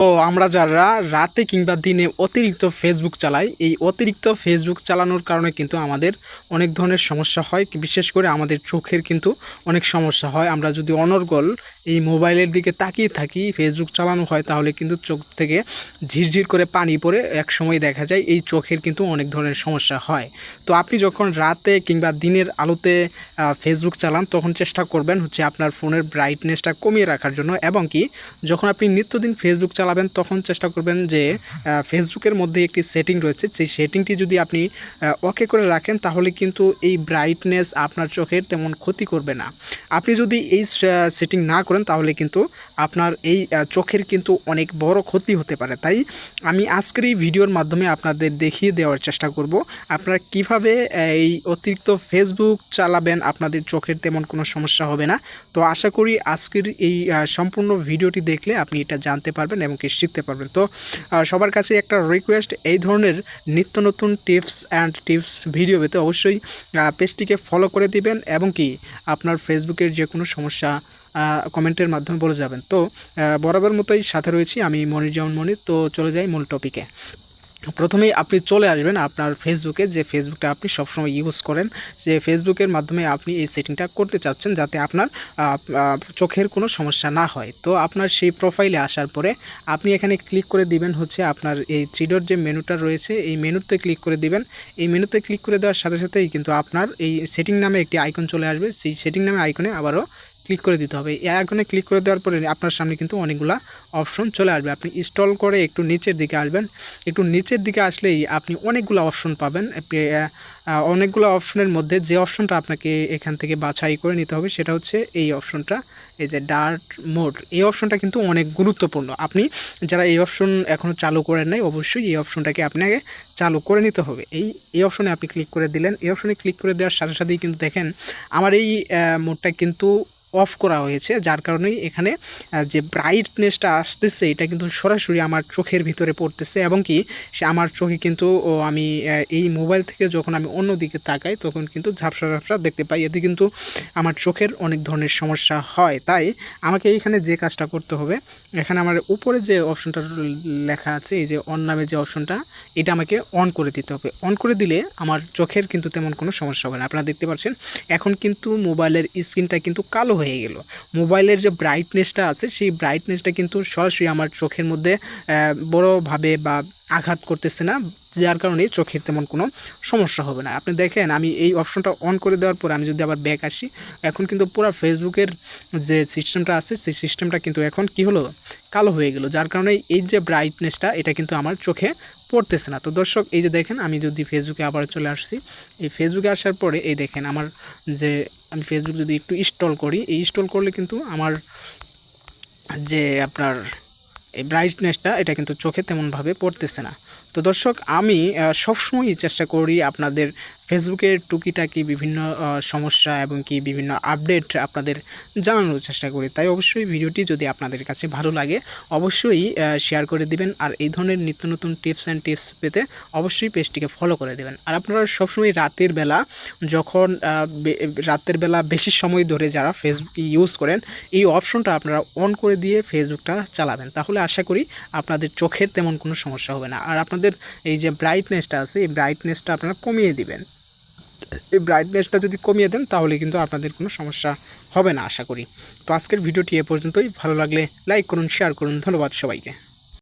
তো আমরা যারা রাতে কিংবা দিনে অতিরিক্ত ফেসবুক চালাই, এই অতিরিক্ত ফেসবুক চালানোর কারণে কিন্তু আমাদের অনেক ধরনের সমস্যা হয়। বিশেষ করে আমাদের চোখের কিন্তু অনেক সমস্যা হয়। আমরা যদি অনর্গল এই মোবাইলের দিকে তাকিয়ে থাকি ফেসবুক চালানো হয়, তাহলে কিন্তু চোখ থেকে ঝিরঝির করে পানি পড়ে এক সময় দেখা যায় এই চোখের কিন্তু অনেক ধরনের সমস্যা হয়। তো আপনি যখন রাতে কিংবা দিনের আলোতে ফেসবুক চালান, তখন চেষ্টা করবেন হচ্ছে আপনার ফোনের ব্রাইটনেসটা কমিয়ে রাখার জন্য এবং কি যখন আপনি নিত্যদিন ফেসবুক চালাবেন, তখন চেষ্টা করবেন যে ফেসবুকের মধ্যে একটি সেটিং রয়েছে, সেই সেটিংটি যদি আপনি ওকে করে রাখেন, তাহলে কিন্তু এই ব্রাইটনেস আপনার চোখের তেমন ক্ষতি করবে না। আপনি যদি এই সেটিং না করেন, তাহলে কিন্তু আপনার এই চোখের কিন্তু অনেক বড় ক্ষতি হতে পারে। তাই আমি আজকের এই ভিডিওর মাধ্যমে আপনাদের দেখিয়ে দেওয়ার চেষ্টা করব, আপনারা কীভাবে এই অতিরিক্ত ফেসবুক চালাবেন, আপনাদের চোখের তেমন কোনো সমস্যা হবে না। তো আশা করি আজকের এই সম্পূর্ণ ভিডিওটি দেখলে আপনি এটা জানতে পারবেন এবং কি শিখতে পারবেন। তো সবার কাছে একটা রিকোয়েস্ট এই ধরনের নিত্য নতুন টিপস অ্যান্ড টিপস ভিডিও পেতে অবশ্যই পেজটিকে ফলো করে দিবেন এবং কি আপনার ফেসবুকের যে কোনো সমস্যা কমেন্টের মাধ্যমে বলে যাবেন। তো বরাবর মতোই সাথে রয়েছি আমি মনির জামান মনির। তো চলে যাই মূল টপিকে প্রথমেই আপনি চলে আসবেন আপনার ফেসবুকে যে ফেসবুকটা আপনি সবসময় ইউজ করেন, যে ফেসবুকের মাধ্যমে আপনি এই সেটিংটা করতে চাচ্ছেন যাতে আপনার চোখের কোনো সমস্যা না হয়। তো আপনার সেই প্রোফাইলে আসার পরে আপনি এখানে ক্লিক করে দিবেন হচ্ছে আপনার এই থ্রিডোর যে মেনুটা রয়েছে, এই মেনুতে ক্লিক করে দিবেন। এই মেনুতে ক্লিক করে দেওয়ার সাথে সাথেই কিন্তু আপনার এই সেটিং নামে একটি আইকন চলে আসবে। সেই সেটিং নামে আইকনে আবারও ক্লিক করে দিতে হবে। এই আইকনে ক্লিক করে দেওয়ার পরে আপনার সামনে কিন্তু অনেকগুলা অপশন চলে আসবে। আপনি ইনস্টল করে একটু নিচের দিকে আসবেন। একটু নিচের দিকে আসলেই আপনি অনেকগুলো অপশন পাবেন। অনেকগুলো অপশনের মধ্যে যে অপশনটা আপনাকে এখান থেকে বাছাই করে নিতে হবে সেটা হচ্ছে এই অপশনটা এই যে ডার্ট মোড এই অপশনটা কিন্তু অনেক গুরুত্বপূর্ণ। আপনি যারা এই অপশন এখনও চালু করেন নাই, অবশ্যই এই অপশনটাকে আপনাকে চালু করে নিতে হবে। এই এই অপশনে আপনি ক্লিক করে দিলেন। এই অপশনে ক্লিক করে দেওয়ার সাথে সাথেই কিন্তু দেখেন, আমার এই মোডটা কিন্তু অফ করা হয়েছে, যার কারণেই এখানে যে ব্রাইটনেসটা আসতেছে, এটা কিন্তু সরাসরি আমার চোখের ভিতরে পড়তেছে এবং কি, সে আমার চোখে কিন্তু আমি এই মোবাইল থেকে যখন আমি অন্য দিকে তাকাই, তখন কিন্তু ঝাপসা ঝাপসা দেখতে পাই। এতে কিন্তু আমার চোখের অনেক ধরনের সমস্যা হয়। তাই আমাকে এইখানে যে কাজটা করতে হবে, এখানে আমার উপরে যে অপশনটা লেখা আছে, এই যে অন নামে যে অপশনটা এটা আমাকে অন করে দিতে হবে। অন করে দিলে আমার চোখের কিন্তু তেমন কোনো সমস্যা হবে না। আপনারা দেখতে পাচ্ছেন, এখন কিন্তু মোবাইলের স্ক্রিনটা কিন্তু কালো হয়ে গেল। মোবাইলের যে ব্রাইটনেসটা আছে, সেই ব্রাইটনেসটা কিন্তু সরাসরি আমার চোখের মধ্যে বড়ভাবে বা আঘাত করতেছে না, যার কারণে চোখের তেমন কোনো সমস্যা হবে না। আপনি দেখেন, আমি এই অপশনটা অন করে দেওয়ার পর আমি যদি আবার ব্যাক আসি, এখন কিন্তু পুরো ফেসবুকের যে সিস্টেমটা আছে, সেই সিস্টেমটা কিন্তু এখন কি হলো? কালো হয়ে গেল, যার কারণে এই যে ব্রাইটনেসটা এটা কিন্তু আমার চোখে পড়তেছে না। তো দর্শক, এই যে দেখেন, আমি যদি ফেসবুকে আবার চলে আসছি, এই ফেসবুকে আসার পরে এই দেখেন, আমার যে, আমি ফেসবুক যদি একটু ইনস্টল করি, এই ইনস্টল করলে কিন্তু আমার যে আপনার এই ব্রাইটনেসটা এটা কিন্তু চোখে তেমনভাবে পড়তেছে না। তো দর্শক, আমি সবসময়ই চেষ্টা করি আপনাদের ফেসবুকের টুকিটাকি বিভিন্ন সমস্যা এবং কি বিভিন্ন আপডেট আপনাদের জানানোর চেষ্টা করি। তাই অবশ্যই ভিডিওটি যদি আপনাদের কাছে ভালো লাগে, অবশ্যই শেয়ার করে দিবেন। আর এই ধরনের নিত্য নতুন টিপস অ্যান্ড টিপস পেতে অবশ্যই পেজটিকে ফলো করে দেবেন। আর আপনারা সবসময় রাতের বেলা যখন রাতের বেলা বেশি সময় ধরে যারা ফেসবুক ইউজ করেন, এই অপশনটা আপনারা অন করে দিয়ে ফেসবুকটা চালাবেন। তাহলে আশা করি আপনাদের চোখের তেমন কোনো সমস্যা হবে না। আর আপনাদের এই যে ব্রাইটনেসটা আছে, এই ব্রাইটনেসটা আপনারা কমিয়ে দিবেন। এই ব্রাইটনেসটা যদি কমিয়ে দেন, তাহলে কিন্তু আপনাদের কোনো সমস্যা হবে না, আশা করি। তো আজকের ভিডিওটি এ পর্যন্তই। ভালো লাগলে লাইক করুন শেয়ার করুন। ধন্যবাদ সবাইকে।